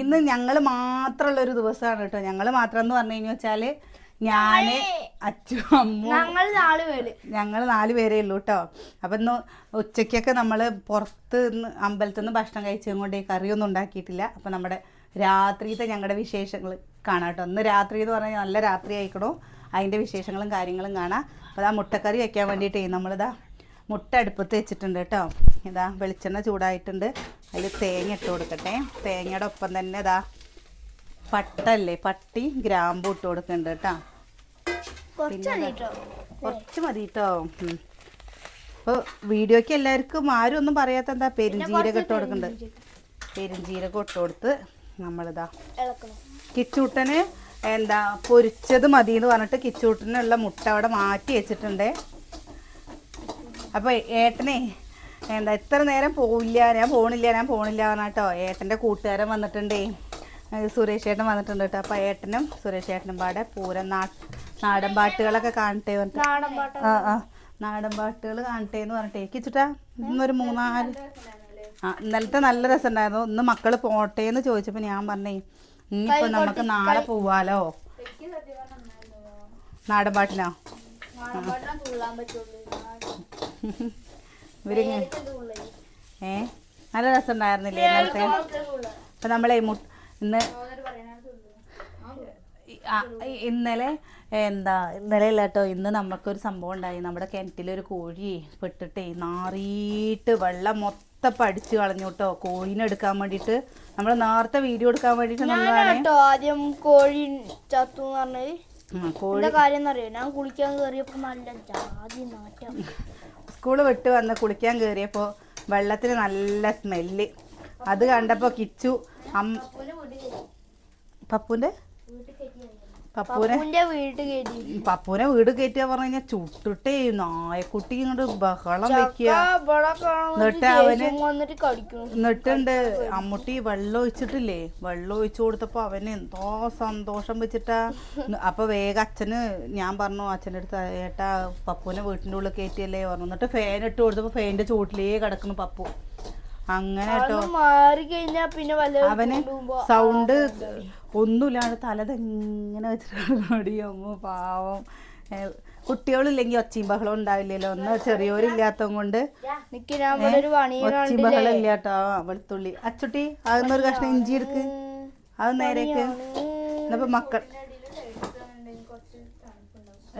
ഇന്ന് ഞങ്ങൾ മാത്രമുള്ള ഒരു ദിവസമാണ് കേട്ടോ ഞങ്ങൾ മാത്രം എന്ന് പറഞ്ഞു കഴിഞ്ഞു വെച്ചാൽ ഞാൻ അച്ചു അമ്മു ഞങ്ങൾ നാല് പേര്. ഞങ്ങൾ നാല് പേരേ ഉള്ളൂ കേട്ടോ അപ്പം ഇന്ന് ഉച്ചയ്ക്കൊക്കെ നമ്മൾ പുറത്ത് നിന്ന് അമ്പലത്തിൽ നിന്ന് ഭക്ഷണം കഴിച്ചതും കൊണ്ട് കറിയൊന്നും ഉണ്ടാക്കിയിട്ടില്ല. അപ്പം നമ്മുടെ രാത്രിയിലത്തെ ഞങ്ങളുടെ വിശേഷങ്ങൾ കാണാം കേട്ടോ ഇന്ന് രാത്രി എന്ന് പറഞ്ഞാൽ നല്ല രാത്രി ആയിക്കണോ. അതിന്റെ വിശേഷങ്ങളും കാര്യങ്ങളും കാണാം. അപ്പോൾ ആ മുട്ടക്കറി വെക്കാൻ വേണ്ടിയിട്ടേ നമ്മളിതാ മുട്ട അടുപ്പത്ത് വെച്ചിട്ടുണ്ട് കേട്ടോ. ഇതാ വെളിച്ചെണ്ണ ചൂടായിട്ടുണ്ട്. അതിൽ തേങ്ങ ഇട്ട് കൊടുക്കട്ടെ. തേങ്ങയുടെ ഒപ്പം തന്നെ ഇതാ പട്ടല്ലേ പട്ടി ഗ്രാമ്പു ഇട്ട് കൊടുക്കുന്നുണ്ട് കേട്ടോ. കുറച്ച് മതി കേട്ടോ കുറച്ച് മതി കേട്ടോ. അപ്പോൾ വീഡിയോക്ക് എല്ലാവർക്കും ആരും ഒന്നും പറയാത്ത എന്താ പെരുംജീരകം ഇട്ട് കൊടുക്കുന്നുണ്ട് പെരുംജീരകം. ഇട്ട് കൊടുത്ത് നമ്മളിതാ കിച്ചൂട്ടന് എന്താ പൊരിച്ചത് മതി എന്ന് പറഞ്ഞിട്ട് കിച്ചൂട്ടനുള്ള മുട്ട അവിടെ മാറ്റി വെച്ചിട്ടുണ്ട്. അപ്പോൾ ഏട്ടനെ എന്താ ഇത്ര നേരം പോവില്ല ഞാൻ പോണില്ല ഞാൻ പോണില്ല പറഞ്ഞാട്ടോ. ഏട്ടന്റെ കൂട്ടുകാരൻ വന്നിട്ടുണ്ടേ. സുരേഷ് ഏട്ടൻ വന്നിട്ടുണ്ട് കേട്ടോ. അപ്പോൾ ഏട്ടനും സുരേഷ് ഏട്ടനും പാടെ പൂരം നാ നാടൻ പാട്ടുകളൊക്കെ കാണട്ടെ പറഞ്ഞിട്ട്. ആ ആ. നാടൻ പാട്ടുകൾ കാണട്ടെ എന്ന് പറഞ്ഞിട്ടേ. കിച്ചിട്ടാ ഇന്നൊരു മൂന്നാൽ ആ ഇന്നലത്തെ നല്ല രസമുണ്ടായിരുന്നു. ഇന്ന് മക്കൾ പോട്ടെ എന്ന് ചോദിച്ചപ്പോൾ ഞാൻ പറഞ്ഞേ ഇനിയിപ്പോൾ നമുക്ക് നാളെ പോവാലോ? നാടൻ പാട്ടിനോ? ഇവരിങ്ങനെ. ഏ? നല്ല രസം ഉണ്ടായിരുന്നില്ലേ ഇന്നലത്തെ? അപ്പം നമ്മളെ ഇന്ന് ഇന്നലെ എന്താ ഇന്നലെ ഇല്ല കേട്ടോ ഇന്ന് നമുക്കൊരു സംഭവം ഉണ്ടായി. നമ്മുടെ കിണറ്റിലൊരു കോഴി പെട്ടിട്ടേ നാറിയിട്ട് വെള്ളം മൊത്തം പഠിച്ചു കളഞ്ഞു കേട്ടോ കോഴീനെ എടുക്കാൻ വേണ്ടിട്ട് നമ്മൾ നേരത്തെ വീഡിയോ എടുക്കാൻ വേണ്ടിട്ട് ആദ്യം കോഴി ചത്തു എന്ന് പറഞ്ഞത്. കോഴി കാര്യം ഞാൻ കുളിക്കാൻ കയറിയപ്പോ നല്ല ജാതി നാറ്റം. സ്കൂൾ വിട്ട് വന്ന് കുളിക്കാൻ കയറിയപ്പോൾ വെള്ളത്തിന് നല്ല സ്മെല്ല്. അത് കണ്ടപ്പോൾ കിച്ചു. അമ്മ പപ്പുന്റെ പപ്പുനെ വീട് കയറ്റി. പപ്പൂനെ വീട് കയറ്റിയ പറഞ്ഞു കഴിഞ്ഞാൽ ചുട്ടിട്ടേ നായക്കുട്ടി ഇങ്ങോട്ട് ബഹളം വെക്കുക എന്നിട്ട് അവന് എന്നിട്ടുണ്ട് അമ്മുട്ടി വെള്ളം ഒഴിച്ചിട്ടില്ലേ? വെള്ളം ഒഴിച്ചു കൊടുത്തപ്പോ അവന് എന്തോ സന്തോഷം വെച്ചിട്ടാ. അപ്പൊ വേഗം അച്ഛന് ഞാൻ പറഞ്ഞു അച്ഛന്റെ അടുത്ത് ഏട്ടാ പപ്പുവിനെ വീട്ടിന്റെ ഉള്ളിൽ കയറ്റിയല്ലേ പറഞ്ഞു. എന്നിട്ട് ഫാൻ ഇട്ട് കൊടുത്തപ്പോ ഫാനിന്റെ ചുവട്ടിലേ കിടക്കുന്നു പപ്പു. അങ്ങനെ കേട്ടോ. മാറി കഴിഞ്ഞാ പിന്നെ വല്ല അവന് സൗണ്ട് ഒന്നുമില്ലാണ്ട് തലതെങ്ങനെ വെച്ചിട്ട് അമ്മ പാവം. കുട്ടികളില്ലെങ്കിൽ ഒച്ചയും ബഹളം ഉണ്ടാവില്ലല്ലോ. ഒന്ന് ചെറിയവരില്ലാത്തതും കൊണ്ട്. ഒച്ചയും ബഹളം ഇല്ല കേട്ടോ വെളുത്തുള്ളി. അച്ചുട്ടി അതൊന്നൊരു കഷ്ണം ഇഞ്ചി എടുക്ക്. അത് നേരേക്ക്. എന്നപ്പോ മക്കൾ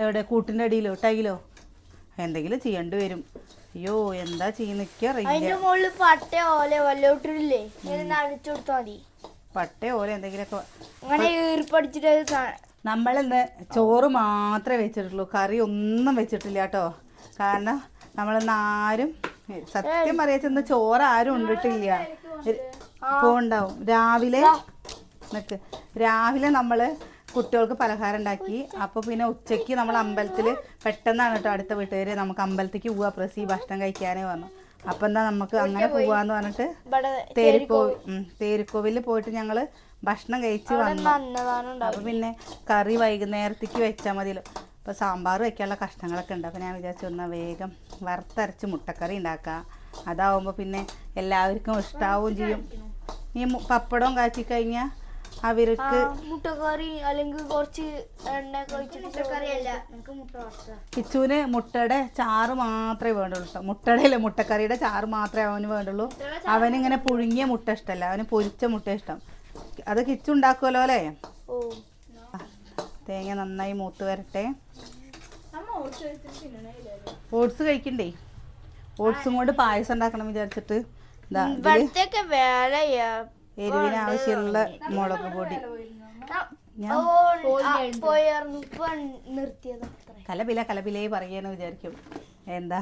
എവിടെ? കൂട്ടിന്റെ അടിയിലോ? ടൈലോ? എന്തെങ്കിലും ചെയ്യേണ്ടി വരും. അയ്യോ എന്താ ചെയ്യുന്ന? അറിയില്ല ഓല പട്ടയോ എന്തെങ്കിലുമൊക്കെ അങ്ങനെ ഈർപ്പടിച്ചിട്ട് നമ്മളിന്ന് ചോറ് മാത്രമേ വെച്ചിട്ടുള്ളൂ. കറി ഒന്നും വെച്ചിട്ടില്ല കേട്ടോ. കാരണം നമ്മളിന്ന് ആരും സത്യം പറയാച്ചെന്ന് ചോറ് ആരും ഉണ്ടിട്ടില്ല. പോണ്ടാവും. രാവിലെ നിക്ക്. രാവിലെ നമ്മൾ കുട്ടികൾക്ക് പലഹാരം ഉണ്ടാക്കി. അപ്പോൾ പിന്നെ ഉച്ചയ്ക്ക് നമ്മൾ അമ്പലത്തിൽ പെട്ടെന്നാണ് കേട്ടോ അടുത്ത വീട്ടുകാർ നമുക്ക് അമ്പലത്തേക്ക് പോവാ. പ്രസി ഭക്ഷണം കഴിക്കാനേ പറഞ്ഞു. അപ്പം എന്താ നമുക്ക് അങ്ങനെ പോവാന്ന് പറഞ്ഞിട്ട് തേരിക്കോവിൽ. തേരിക്കോവിൽ പോയിട്ട് ഞങ്ങൾ ഭക്ഷണം കഴിച്ച് വന്നു. അപ്പൊ പിന്നെ കറി വൈകുന്നേരത്തേക്ക് വെച്ചാൽ മതിയല്ലോ. അപ്പോൾ സാമ്പാർ വെക്കാനുള്ള കഷ്ണങ്ങളൊക്കെ ഉണ്ട്. അപ്പോൾ ഞാൻ വിചാരിച്ചു എന്നാൽ വേഗം വറുത്തരച്ച് മുട്ടക്കറി ഉണ്ടാക്കാം. അതാവുമ്പോൾ പിന്നെ എല്ലാവർക്കും ഇഷ്ടാവുകയും ചെയ്യും. ഈ പപ്പടവും കാച്ചി കഴിഞ്ഞാൽ അവർക്ക് മുട്ടക്കറി അല്ലെങ്കിൽ കുറച്ച് എണ്ണ ഒഴിച്ചിട്ട് മുട്ടക്കറി നമുക്ക് മുട്ട കിച്ചുവിന് മുട്ടയുടെ ചാറ് മാത്രമേ വേണ്ടുള്ളൂ കേട്ടോ മുട്ടയുടെ അല്ല മുട്ടക്കറിയുടെ ചാറ് മാത്രമേ അവന് വേണ്ടുള്ളൂ. അവനിങ്ങനെ പുഴുങ്ങിയ മുട്ട ഇഷ്ടമല്ല അവന് പൊരിച്ച മുട്ട ഇഷ്ടം. അത് കിച്ചു ഉണ്ടാക്കുമല്ലോ അല്ലേ? ഓ. തേങ്ങ നന്നായി മൂത്ത് വരട്ടെ. ഓട്സ് കഴിക്കണ്ടേ? ഓട്സും കൊണ്ട് പായസം ഉണ്ടാക്കണം വിചാരിച്ചിട്ട്. ഇവിടത്തേക്ക് വേലയാ എരിവിന് ആവശ്യമുള്ള മുളക് പൊടി. ഞാൻ കലപില കലപിലേ പറയാന്ന് വിചാരിക്കും. എന്താ?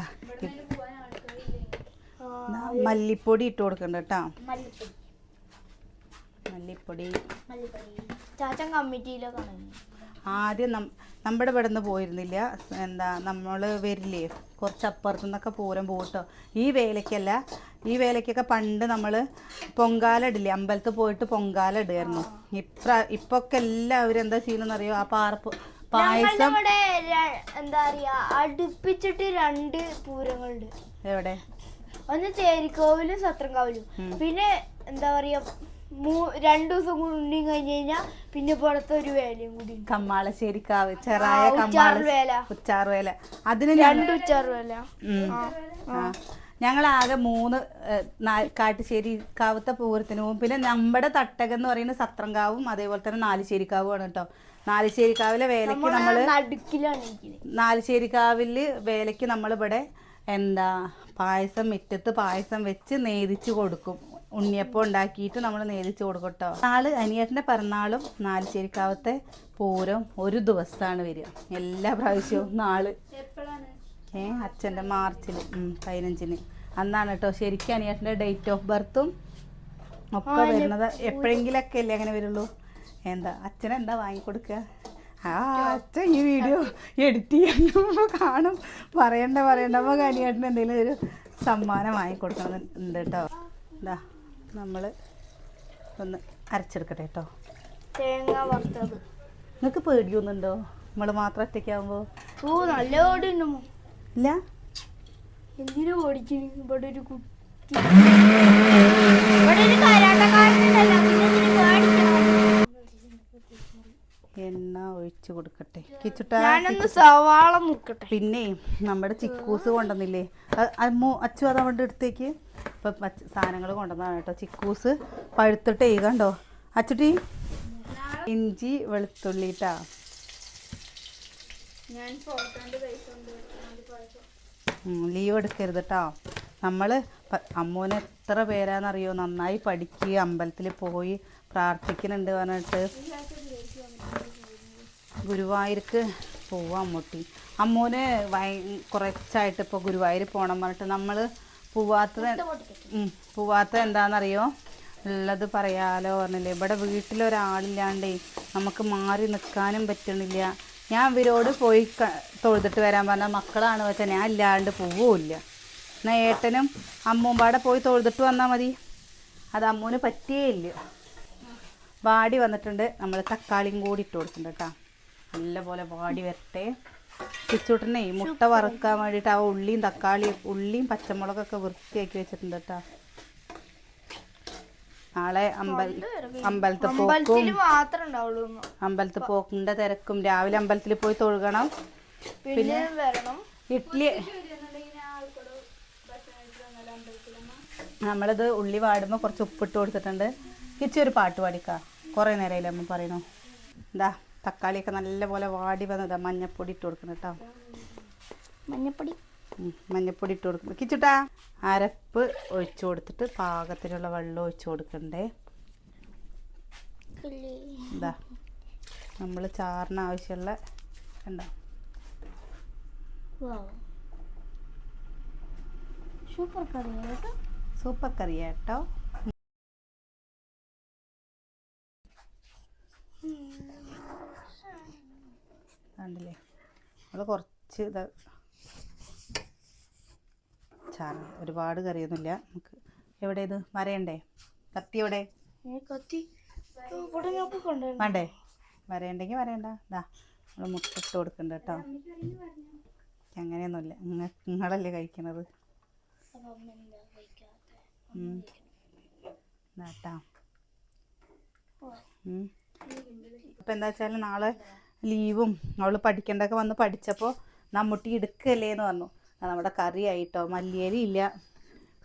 മല്ലിപ്പൊടി ഇട്ട് കൊടുക്കണ്ട കേട്ടോ. മല്ലിപ്പൊടി. മല്ലിപ്പൊടി. മല്ലിപ്പൊടി. ചാച്ചൻ കമ്മിറ്റിയിലൊക്കെ ആദ്യം നം നമ്മുടെ ഇവിടെ നിന്ന് പോയിരുന്നില്ല. എന്താ നമ്മൾ വരില്ലേ കുറച്ച് അപ്പുറത്തു നിന്നൊക്കെ പൂരം പോട്ടോ ഈ വേലയ്ക്കല്ല ഈ വേലയ്ക്കൊക്കെ പണ്ട് നമ്മൾ പൊങ്കാല ഇടില്ലേ അമ്പലത്തിൽ പോയിട്ട് പൊങ്കാല ഇടുമായിരുന്നു ഇപ്ര ഇപ്പൊക്കെ എല്ലാവരും എന്താ ചെയ്യുന്ന അറിയോ ആ പാർപ്പ് പായസം എന്താ പറയാ അടുപ്പിച്ചിട്ട് രണ്ട് പൂരങ്ങളുണ്ട്. എവിടെ? ഒന്ന് ചേരിക്കോവിലും സത്രംകാവിലും. പിന്നെ എന്താ പറയാ മൂ- രണ്ടു ദിവസം കൂടി കഴിഞ്ഞ് കഴിഞ്ഞാൽ പിന്നെ പുറത്തെ ഒരു വേലയും കൂടി ഉണ്ട്. കമ്മാളശ്ശേരിക്കാവ് ചെറായ ആ, ഉച്ചാറ് കമ്മാള വേല. ഉച്ചാറുവേല അതിന് ഞങ്ങൾ രണ്ട് ഉച്ചാറ് വേല ഉം. ആ. ഞങ്ങളാകെ മൂന്ന് ഏഹ്, നാ- കാട്ടുശ്ശേരി കാവത്തെ പൂരത്തിന് പോകും പിന്നെ നമ്മുടെ തട്ടകം എന്ന് പറയുന്ന സത്രംകാവും അതേപോലെ തന്നെ നാലുശ്ശേരിക്കാവുമാണ് കേട്ടോ നാലുശ്ശേരിക്കാവിലെ വേലയ്ക്ക് നമ്മൾ നടുക്കിലാണ് ഇരിക്കുന്നത് നാലുശ്ശേരിക്കാവിൽ വേലയ്ക്ക് നമ്മളിവിടെ എന്താ പായസം മുറ്റത്ത് പായസം വെച്ച് നേദിച്ച് കൊടുക്കും ഉണ്ണിയപ്പം ഉണ്ടാക്കിയിട്ട് നമ്മൾ നേരിച്ച് കൊടുക്കട്ടോ. കേട്ടോ നാൾ അനിയേട്ടന്റെ പിറന്നാളും നാലുശ്ശേരിക്കാവത്തെ പൂരം ഒരു ദിവസമാണ് വരിക. എല്ലാ പ്രാവശ്യവും നാൾ. ഏ അച്ഛന്റെ മാർച്ചിൽ പതിനഞ്ചിന്. അന്നാണ് കേട്ടോ ശരിക്കും അനിയേട്ടന്റെ ഡേറ്റ് ഓഫ് ബർത്തും ഒക്കെ വരുന്നത്. എപ്പോഴെങ്കിലൊക്കെ അല്ലേ അങ്ങനെ വരുള്ളൂ. എന്താ അച്ഛനെന്താ വാങ്ങിക്കൊടുക്കുക ആ അച്ഛൻ ഈ വീഡിയോ എഡിറ്റ് ചെയ്യുമ്പോൾ കാണും. പറയണ്ട പറയണ്ട. അപ്പോൾ അനിയേട്ടന് എന്തെങ്കിലും ഒരു സമ്മാനം വാങ്ങിക്കൊടുക്കണം ഉണ്ട് കേട്ടോ എന്താ നമ്മൾ ഒന്ന് അരച്ചെടുക്കട്ടെ കേട്ടോ തേങ്ങ വറുത്തത്. നിങ്ങൾക്ക് പേടിയൊന്നുണ്ടോ? നമ്മൾ മാത്രം ഒറ്റയ്ക്കാവുമ്പോൾ ഓ നല്ല ഓടിണ്ടോ ഇല്ല? എന്തിനു ഓടിക്കണ് ഇവിടെ ഒരു കുട്ടി? എണ്ണ ഒഴിച്ചു കൊടുക്കട്ടെ. കിച്ചുട്ട സവാള നോക്കട്ടെ പിന്നെ നമ്മുടെ ചിക്കൂസ് കൊണ്ടുവന്നില്ലേ? അ- അമ്മു അച്ചു അത് അവിടെ എടുത്തേക്ക് ഇപ്പൊ സാധനങ്ങൾ കൊണ്ടുവന്നതാണ് കേട്ടോ. ചിക്കൂസ് പഴുത്തിട്ടേ കണ്ടോ? അച്ചുട്ടി ഇഞ്ചി വെളുത്തുള്ളി ഇട്ടാ ലീവ് എടുക്കരുത് കേട്ടോ നമ്മൾ അമ്മൂന് എത്ര പേരാന്നറിയോ? നന്നായി പഠിക്കുക അമ്പലത്തിൽ പോയി പ്രാർത്ഥിക്കുന്നുണ്ട് പറഞ്ഞിട്ട്. ഗുരുവായൂർക്ക് പോവാം അമ്മൂട്ടി. അമ്മൂന് വൈ കുറച്ചായിട്ട് ഇപ്പോൾ ഗുരുവായൂർ പോകണം പറഞ്ഞിട്ട് നമ്മൾ പോവാത്തത് പൂവാത്തത് എന്താണെന്നറിയോ? ഉള്ളത് പറയാലോ പറഞ്ഞില്ലേ. ഇവിടെ വീട്ടിലൊരാളില്ലാണ്ടേ നമുക്ക് മാറി നിൽക്കാനും പറ്റണില്ല ഞാൻ ഇവരോട് പോയി തൊഴുതിട്ട് വരാൻ പറഞ്ഞ മക്കളാണ് വെച്ചാൽ ഞാൻ ഇല്ലാണ്ട് പോവുമില്ല. എന്നാൽ ഏട്ടനും അമ്മൂമ്പാടെ പാടെ പോയി തൊഴുതിട്ട് വന്നാൽ മതി. അത് അമ്മൂന് പറ്റിയേ ഇല്ല. വാടി വന്നിട്ടുണ്ട്. നമ്മൾ തക്കാളിയും കൂടി ഇട്ട് കൊടുക്കുന്നുണ്ട് കേട്ടോ. നല്ലപോലെ വാടി വരട്ടെ. കിച്ചൂട്ടനെ മുട്ട വറുക്കാൻ വേണ്ടിയിട്ട് ആ ഉള്ളിയും തക്കാളിയും ഉള്ളിയും പച്ചമുളകൊക്കെ വൃത്തിയാക്കി വെച്ചിട്ടുണ്ട് കേട്ടോ നാളെ അമ്പൽ അമ്പലത്തിൽ പോക്കും. അമ്പലത്തിൽ പോക്കിന്റെ തിരക്കും. രാവിലെ അമ്പലത്തിൽ പോയി തൊഴുകണം. പിന്നെ ഇഡ്ലി ഇഡ്ഡലി നമ്മളിത് ഉള്ളി വാടുമ്പോൾ കുറച്ച് ഉപ്പിട്ട് കൊടുത്തിട്ടുണ്ട്. കിച്ചി ഒരു പാട്ട് പാടിക്കാ. കുറേ നേരമായില്ലേ അമ്മ പറയണോ എന്താ തക്കാളിയൊക്കെ നല്ലപോലെ വാടി വന്നതാ. മഞ്ഞപ്പൊടി ഇട്ട് കൊടുക്കണം കേട്ടോ. മഞ്ഞപ്പൊടി. മഞ്ഞപ്പൊടി ഇട്ട് കൊടുക്കണം. കിച്ചിട്ടാ അരപ്പ് ഒഴിച്ചു കൊടുത്തിട്ട് പാകത്തിനുള്ള വെള്ളം ഒഴിച്ചു കൊടുക്കണ്ടേ. എന്താ നമ്മൾ ചാറിന് ആവശ്യമുള്ള എന്താ സൂപ്പർ കറിയാട്ടോ സൂപ്പർ കറി കേട്ടോ കണ്ടില്ലേ നമ്മൾ കുറച്ച് ഇത് ചാറ്. ഒരുപാട് കറിയൊന്നുമില്ല. നമുക്ക് എവിടെ ഇത്? വരയണ്ടേ? കത്തി എവിടെ? കത്തി. വേണ്ടേ? വരയണ്ടെങ്കിൽ വരയണ്ട. ഇതാ നമ്മൾ മുട്ടിട്ട് കൊടുക്കണ്ട കേട്ടോ. അങ്ങനെയൊന്നുമില്ല. നിങ്ങ നിങ്ങളല്ലേ കഴിക്കണത്. ഇപ്പൊ ഇതാട്ടാ ഉം. ഇപ്പം എന്താ വെച്ചാൽ നാളെ ലീവും അവൾ പഠിക്കേണ്ടതൊക്കെ വന്ന് പഠിച്ചപ്പോൾ നമ്മുട്ടി എടുക്കല്ലേ എന്ന് പറഞ്ഞു നമ്മുടെ കറി ആയിട്ടോ മല്ലിയരി ഇല്ല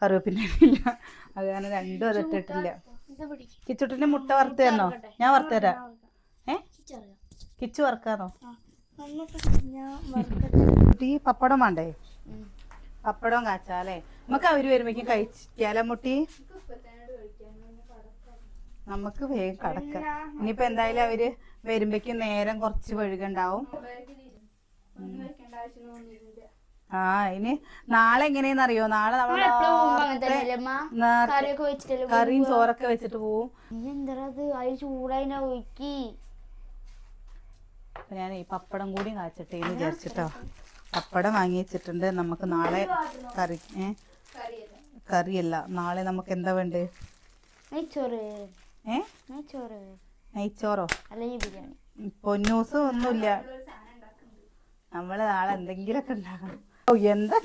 കറിവേപ്പിന്റെ ഇല്ല. അത് കാരണം രണ്ടും അത് ഇട്ടിട്ടില്ല. കിച്ചുട്ടിന്റെ മുട്ട വറുത്ത് തരണോ? ഞാൻ വറുത്ത് തരാം. ഏ? കിച്ചു വറുക്കട്ടെ ഈ പപ്പടം വേണ്ടേ? പപ്പടം കാച്ചാലേ നമുക്ക് അവർ വരുമ്പോഴേക്കും കഴിച്ചാലോ മുട്ടി? നമുക്ക് വേഗം കടക്കാം. ഇനിയിപ്പോ എന്തായാലും അവർ വരുമ്പോഴേക്കും നേരം കുറച്ച് വഴുകുണ്ടാവും ആ ഇനി നാളെ എങ്ങനെയെന്ന് അറിയോ? നാളെ കറിയും ചോറൊക്കെ വെച്ചിട്ട് പോവും. ഞാൻ ഈ പപ്പടം കൂടി കാച്ചട്ടെ എന്ന് വിചാരിച്ചിട്ടോ. പപ്പടം വാങ്ങി വെച്ചിട്ടുണ്ട്. നമുക്ക് നാളെ കറി ഏ? കറിയല്ല? നാളെ നമുക്ക് എന്താ വേണ്ടത് നെയ്ച്ചോറ്. ഏ? നെയ്ച്ചോറ്. അല്ലെങ്കിൽ ബിരിയാണി. പൊന്നൂസ് ഒന്നുമില്ല. നമ്മൾ നാളെ എന്തെങ്കിലുമൊക്കെ ഉണ്ടാക്കണം. ഓ എന്താ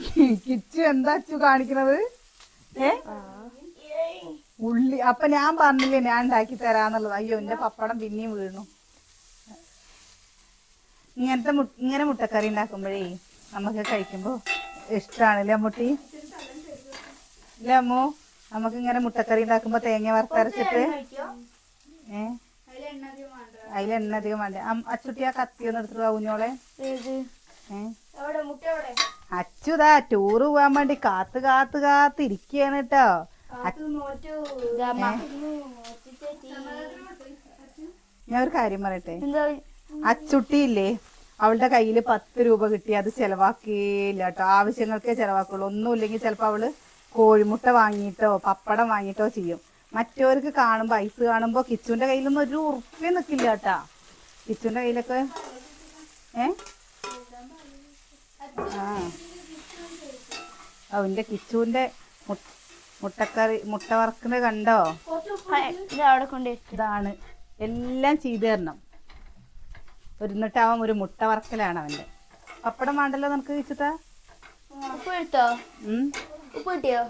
കിച്ച് എന്താ അച്ചു കാണിക്കണത്? ഏ? ഉള്ളി അപ്പൊ ഞാൻ പറഞ്ഞില്ലേ ഞാൻ ഉണ്ടാക്കി തരാന്നുള്ളത്. അയ്യോ എന്റെ പപ്പടം പിന്നെയും വീണു. ഇങ്ങനത്തെ ഇങ്ങനെ മുട്ടക്കറി ഉണ്ടാക്കുമ്പോഴേ നമുക്ക് കഴിക്കുമ്പോ ഇഷ്ടാണല്ലേ മുട്ടി ഇല്ലേ അമ്മു? നമുക്ക് ഇങ്ങനെ മുട്ടക്കറി ഉണ്ടാക്കുമ്പോ തേങ്ങ വറുത്തരച്ചിട്ട് ഏ? അതിൽ എണ്ണ അധികം വേണ്ട. അച്ചുട്ടിയാ അച്ചുട്ടി ആ കത്തി ഒന്ന് എടുത്തിട്ട് എവിടെ? അച്ചുതാ ടൂറ് പോവാൻ വേണ്ടി കാത്ത് കാത്ത് കാത്ത് ഇരിക്കുകയാണ് കേട്ടോ ഞാൻ ഒരു കാര്യം പറയട്ടെ? അച്ചുട്ടി അച്ചുട്ടിയില്ലേ അവളുടെ കയ്യിൽ പത്ത് രൂപ കിട്ടി. അത് ചെലവാക്കിയില്ല കേട്ടോ ആവശ്യങ്ങൾക്കേ ചെലവാക്കുള്ളൂ. ഒന്നുമില്ലെങ്കിൽ ചിലപ്പോൾ അവൾ കോഴിമുട്ട വാങ്ങിയിട്ടോ പപ്പടം വാങ്ങിയിട്ടോ ചെയ്യും. മറ്റവർക്ക് കാണുമ്പോ ഐസ് കാണുമ്പോ കിച്ചുവിന്റെ കയ്യിലൊന്നും ഒരു ഉറപ്പേ നിക്കില്ല കേട്ടാ. കിച്ചുവിന്റെ കയ്യിലൊക്കെ ഏ? ആ. അവന്റെ കിച്ചുവിന്റെ മുട്ടക്കറി മുട്ട വറക്കുന്നത് കണ്ടോ? ഇതാണ്. എല്ലാം ചെയ്തു തരണം. ഒരുന്നിട്ടാവാൻ ഒരു മുട്ട വറക്കലാണ് അവന്റെ. പപ്പടം വേണ്ടല്ലോ നമുക്ക് വെച്ചിട്ടാ എടുത്തോ ഉം. ഉപ്പ് കിട്ടിയോ?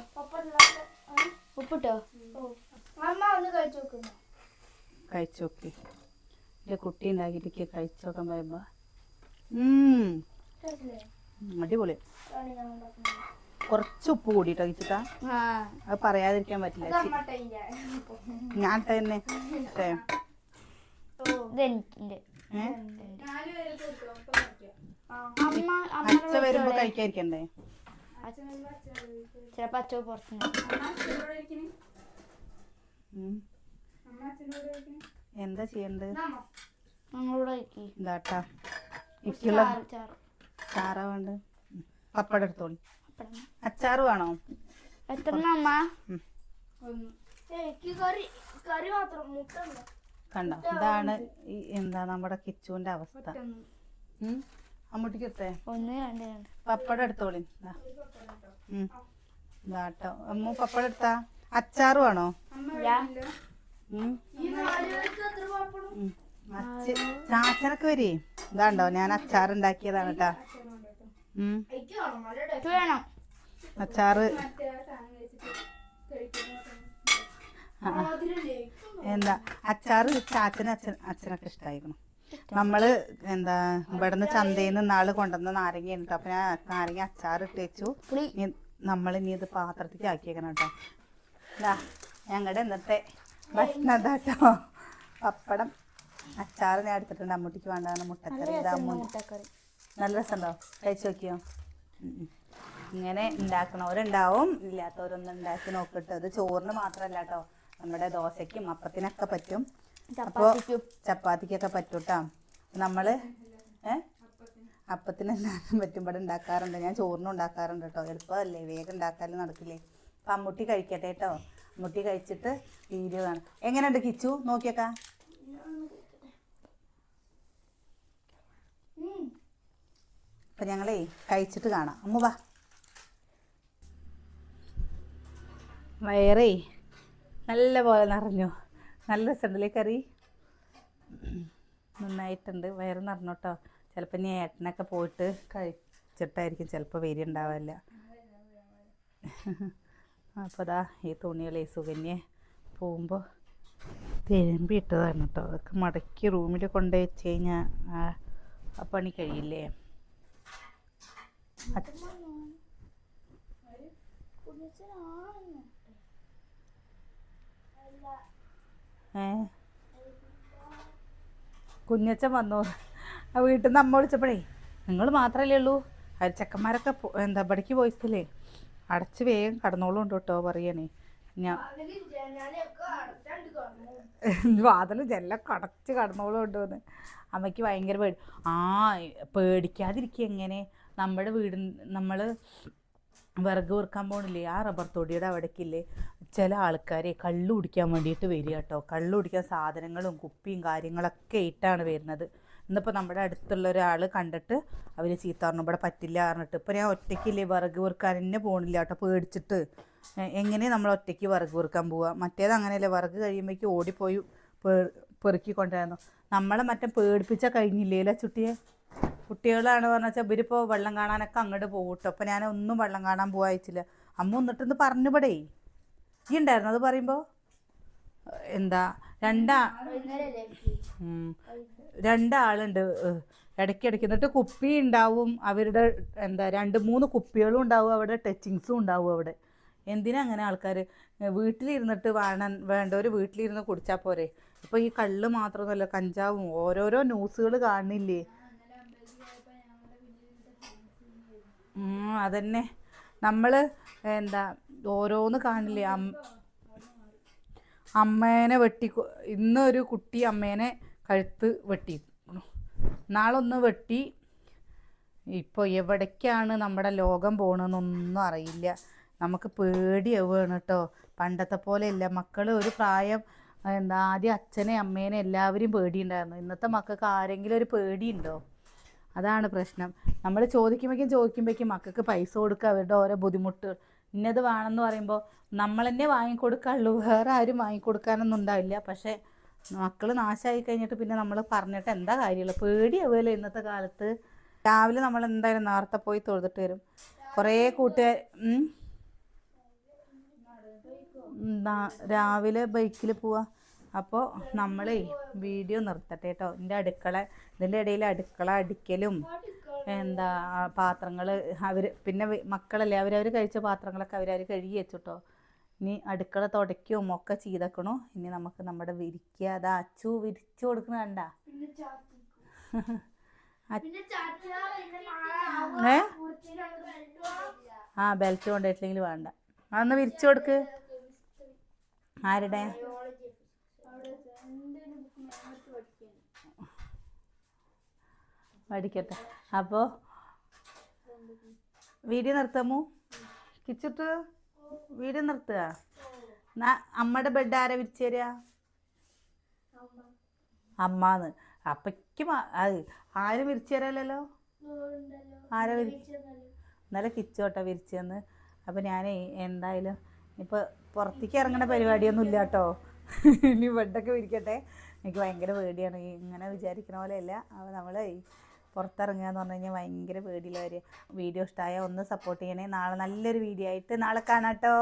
ഉപ്പിട്ടോ? അമ്മ ഒന്ന് കഴിച്ചു നോക്കി. എന്റെ കുട്ടി ഉണ്ടാക്കിയിട്ട് കഴിച്ചു നോക്കാൻ പറയുമ്പോ അടിപൊളി. കുറച്ച് ഉപ്പ് കൂടിട്ടോ ഇച്ചിട്ടാ? ആ. അത് പറയാതിരിക്കാൻ പറ്റില്ല ഞാൻ തന്നെ. അച്ഛ വരുമ്പോ കഴിക്കാതിരിക്കണ്ടേ? ചിലപ്പോ അച്ഛ പുറത്തുനിന്ന് ഉം. എന്താ ചെയ്യണ്ടത് ഇതാട്ടാ. ഇക്കുള്ള ചാറ് ചാറ്. ചാറാ വേണ്ട? പപ്പടം എടുത്തോളി. അച്ചാറ് വേണോ? എത്ര കണ്ടോ? ഇതാണ് എന്താ നമ്മുടെ കിച്ചുവിന്റെ അവസ്ഥ. അമ്മൂട്ടിക്ക് എടുത്തേ ഒന്ന് രണ്ട് രണ്ട്. പപ്പടം എടുത്തോളി. ഇതാട്ടോ അമ്മു പപ്പടം എടുത്താ. അച്ചാറ്. അച്ഛ ചാച്ചനൊക്കെ വരേ. ഇതാണ്ടോ? ഞാൻ അച്ചാർ ഉണ്ടാക്കിയതാണ് കേട്ടാ അച്ചാറ്. എന്താ? അച്ചാറ് ചാച്ചന് അച്ഛൻ അച്ഛനൊക്കെ ഇഷ്ടമായിരുന്നു നമ്മൾ എന്താ ഇവിടുന്ന് ചന്തയിൽ നിന്ന് നാൾ കൊണ്ടുവന്ന നാരങ്ങ ഉണ്ട് അപ്പൊ ഞാൻ നാരങ്ങ അച്ചാർ ഇട്ട് വെച്ചു. നമ്മൾ ഇനി ഇത് പാത്രത്തിൽ ആക്കിയേക്കണം കേട്ടോ ഞങ്ങളുടെ ഇന്നത്തെ ഭക്ഷണം കേട്ടോ പപ്പടം അച്ചാർ ഞാൻ എടുത്തിട്ടുണ്ട് അമ്മൂട്ടിക്ക് വേണ്ടതാണ് മുട്ടക്കറി. നല്ല രസമുണ്ടോ കഴിച്ചു നോക്കിയോ. ഇങ്ങനെ ഉണ്ടാക്കണവരുണ്ടാവും ഇല്ലാത്തവരൊന്നും ഉണ്ടാക്കി നോക്കിട്ട് അത് ചോറിന് മാത്രമല്ല കേട്ടോ നമ്മുടെ ദോശയ്ക്കും അപ്പത്തിനൊക്കെ പറ്റും. അപ്പോൾ ചപ്പാത്തിക്കും ചപ്പാത്തിക്കൊക്കെ പറ്റും കേട്ടോ നമ്മൾ ഏ? അപ്പത്തിന് എല്ലാവരും പറ്റും ഇവിടെ ഉണ്ടാക്കാറുണ്ട്. ഞാൻ ചോറിനും ഉണ്ടാക്കാറുണ്ട് കേട്ടോ. എളുപ്പമല്ലേ? വേഗം ഉണ്ടാക്കാനും നടക്കില്ലേ? അപ്പം അമ്മൂട്ടി കഴിക്കട്ടെ കേട്ടോ. അമ്മൂട്ടി കഴിച്ചിട്ട് വീഡിയോ കാണാം. എങ്ങനെയുണ്ട് കിച്ചു? നോക്കിയേക്കാ. അപ്പം ഞങ്ങളേ കഴിച്ചിട്ട് കാണാം. അമ്മ വാ. വയറേ നല്ല പോലെ നിറഞ്ഞു. നല്ല രസമുണ്ടല്ലേ കറി? നന്നായിട്ടുണ്ട്. വയറ് നിറഞ്ഞു കേട്ടോ ചിലപ്പോൾ ഇനി ഏട്ടനൊക്കെ പോയിട്ട് കഴിച്ചിട്ടായിരിക്കും. ചിലപ്പോൾ വരുന്നുണ്ടാവില്ല അപ്പോൾ അതാ ഈ തുണികളെ സുകന്യ പോകുമ്പോൾ തിരുമ്പി ഇട്ടതാണ് കേട്ടോ. അതൊക്കെ മടക്കി റൂമിൽ കൊണ്ടുപോയി വെച്ച് കഴിഞ്ഞാൽ ആ ആ പണി കഴിയില്ലേ? അച്ഛ- ഏ. കുഞ്ഞച്ചൻ വന്നു. ആ വീട്ടിൽ നിന്ന് അമ്മ വിളിച്ചപ്പോഴേ നിങ്ങൾ മാത്രമല്ലേ ഉള്ളൂ? അവർ ചെക്കന്മാരൊക്കെ എന്താ ഇവിടേക്ക് പോയിട്ടില്ലേ? അടച്ച് വേഗം കടന്നോളും കേട്ടോ പറയണേ. ഞാൻ വാതിൽ ജെല്ലൊക്കെ അടച്ച് കടന്നോളും ഉണ്ടോന്ന് അമ്മയ്ക്ക് ഭയങ്കര പേടി. ആ പേടിക്കാതിരിക്കുക എങ്ങനെ? നമ്മുടെ വീട് നമ്മൾ വിറക് വീർക്കാൻ പോണില്ലേ? ആ റബ്ബർ തൊടിയുടെ അവിടേക്കില്ലേ? ചില ആൾക്കാരെ കള്ളു കുടിക്കാൻ വേണ്ടിയിട്ട് വരിക കേട്ടോ. കള്ളു കുടിക്കാൻ സാധനങ്ങളും കുപ്പിയും കാര്യങ്ങളൊക്കെ ഇട്ടാണ് വരുന്നത്. ഇന്നിപ്പോൾ നമ്മുടെ അടുത്തുള്ള ഒരാൾ കണ്ടിട്ട് അവർ ചീത്ത പറഞ്ഞു ഇവിടെ പറ്റില്ല പറഞ്ഞിട്ട്. ഇപ്പോൾ ഞാൻ ഒറ്റയ്ക്കില്ലേ വിറക് വെറുക്കാൻ തന്നെ പോകണില്ല കേട്ടോ പേടിച്ചിട്ട്. എങ്ങനെ നമ്മൾ ഒറ്റയ്ക്ക് വിറക് വെറുക്കാൻ പോവുക മറ്റേത് അങ്ങനെയല്ലേ വിറക് കഴിയുമ്പോഴേക്ക് ഓടിപ്പോയി പെറുക്കി കൊണ്ടുവരുന്നു? നമ്മളെ മറ്റേ പേടിപ്പിച്ചാൽ കഴിഞ്ഞില്ലേ ചുട്ടിയെ? കുട്ടികളാണ് പറഞ്ഞ വെച്ചാൽ ഇവരിപ്പോൾ വെള്ളം കാണാനൊക്കെ അങ്ങോട്ട് പോകും കേട്ടോ. അപ്പോൾ ഞാൻ ഒന്നും വെള്ളം കാണാൻ പോവായിച്ചില്ല അമ്മ എന്നിട്ടൊന്ന് പറഞ്ഞുപടേ ഈ ഉണ്ടായിരുന്നു അത് പറയുമ്പോൾ എന്താ രണ്ടാ. രണ്ടാളുണ്ട്. ഇടയ്ക്ക് ഇടയ്ക്കിടയ്ക്ക് എന്നിട്ട് കുപ്പി ഉണ്ടാവും അവരുടെ എന്താ രണ്ട് മൂന്ന് കുപ്പികളും ഉണ്ടാവും. അവിടെ ടച്ചിങ്സും ഉണ്ടാവും അവിടെ. എന്തിനാ അങ്ങനെ ആൾക്കാർ വീട്ടിലിരുന്നിട്ട് വേണം വേണ്ടവർ വീട്ടിലിരുന്ന് കുടിച്ചാൽ പോരെ. ഇപ്പോൾ ഈ കള്ള് മാത്രമൊന്നുമല്ല കഞ്ചാവും ഓരോരോ ന്യൂസുകൾ കാണുന്നില്ലേ? അതന്നെ. നമ്മൾ എന്താ ഓരോന്ന് കാണില്ലേ? അമ്മേനെ വെട്ടി ഇന്നൊരു കുട്ടി അമ്മേനെ കഴുത്ത് വെട്ടി. നാളൊന്ന് വെട്ടി. ഇപ്പോൾ എവിടേക്കാണ് നമ്മുടെ ലോകം പോകണമെന്നൊന്നും അറിയില്ല. നമുക്ക് പേടിയാവുകയാണ് കേട്ടോ. പണ്ടത്തെ പോലെയല്ല. മക്കൾ ഒരു പ്രായം എന്താ ആദ്യം അച്ഛനെ അമ്മേനെ എല്ലാവരും പേടിയുണ്ടായിരുന്നു. ഇന്നത്തെ മക്കൾക്ക് ആരെങ്കിലും ഒരു പേടിയുണ്ടോ? അതാണ് പ്രശ്നം. നമ്മൾ ചോദിക്കുമ്പോഴേക്കും ചോദിക്കുമ്പോഴേക്കും മക്കൾക്ക് പൈസ കൊടുക്കുക അവരുടെ ഓരോ ബുദ്ധിമുട്ട്. ഇന്നത് വേണമെന്ന് പറയുമ്പോൾ നമ്മൾ തന്നെ വാങ്ങിക്കൊടുക്കാനുള്ളൂ. വേറെ ആരും വാങ്ങിക്കൊടുക്കാനൊന്നും ഉണ്ടാവില്ല. പക്ഷേ മക്കൾ നാശമായി കഴിഞ്ഞിട്ട് പിന്നെ നമ്മൾ പറഞ്ഞിട്ട് എന്താ കാര്യമുള്ള? പേടിയാവുമല്ലോ ഇന്നത്തെ കാലത്ത്. രാവിലെ നമ്മൾ എന്തായാലും നേരത്തെ പോയി തൊഴുതിട്ട് വരും. കുറേ കൂട്ടുകാർ രാവിലെ ബൈക്കിൽ പോവാ. അപ്പോൾ നമ്മളേ വീഡിയോ നിർത്തട്ടെ കേട്ടോ. എന്റെ അടുക്കള ഇതിന്റെ ഇടയിൽ അടുക്കള അടിക്കലും എന്താ പാത്രങ്ങൾ അവർ പിന്നെ മക്കളല്ലേ അവരവർ കഴിച്ച പാത്രങ്ങളൊക്കെ അവരവർ കഴുകി വെച്ചിട്ടോ. ഇനി അടുക്കള തുടയ്ക്കും ഒക്കെ ചെയ്തേക്കണു. ഇനി നമുക്ക് നമ്മുടെ വിരിക്കുക അതാ അച്ചു വിരിച്ചു കൊടുക്കണ കണ്ട? ഏ. ആ ബെൽറ്റ് കൊണ്ടുപോയിട്ടില്ലെങ്കിൽ വേണ്ട. അതൊന്ന് വിരിച്ചു കൊടുക്ക്. ആരുടെ? പഠിക്കട്ടെ അപ്പോൾ വീഡിയോ നിർത്താമോ കിച്ചിട്ട് വീഡിയോ നിർത്തുക. എന്നാ അമ്മയുടെ ബെഡ് ആരെ വിരിച്ചു തരിക? അമ്മാന്ന്. അപ്പയ്ക്ക് അത് ആരും വിരിച്ചു തരാമല്ലോ ആരെ ആരാ വിരി? വിളിച്ചതല്ലോ. ഇന്നലെ കിച്ചോട്ടാ വിരിച്ചു തന്ന്. അപ്പം ഞാനേ എന്തായാലും ഇപ്പോൾ പുറത്തേക്ക് ഇറങ്ങുന്ന പരിപാടിയൊന്നും ഇല്ല കേട്ടോ ഇനി ബെഡൊക്കെ വിരിക്കട്ടെ. എനിക്ക് ഭയങ്കര പേടിയാണ്. ഇങ്ങനെ വിചാരിക്കണ പോലെയല്ല അപ്പോൾ നമ്മൾ പുറത്തിറങ്ങുക എന്ന് പറഞ്ഞു കഴിഞ്ഞാൽ ഭയങ്കര കാര്യം. വീഡിയോ ഇഷ്ടമായ ഒന്ന് സപ്പോർട്ട് ചെയ്യണേ. നാളെ നല്ലൊരു വീഡിയോ ആയിട്ട് നാളെ കാണാട്ടോ.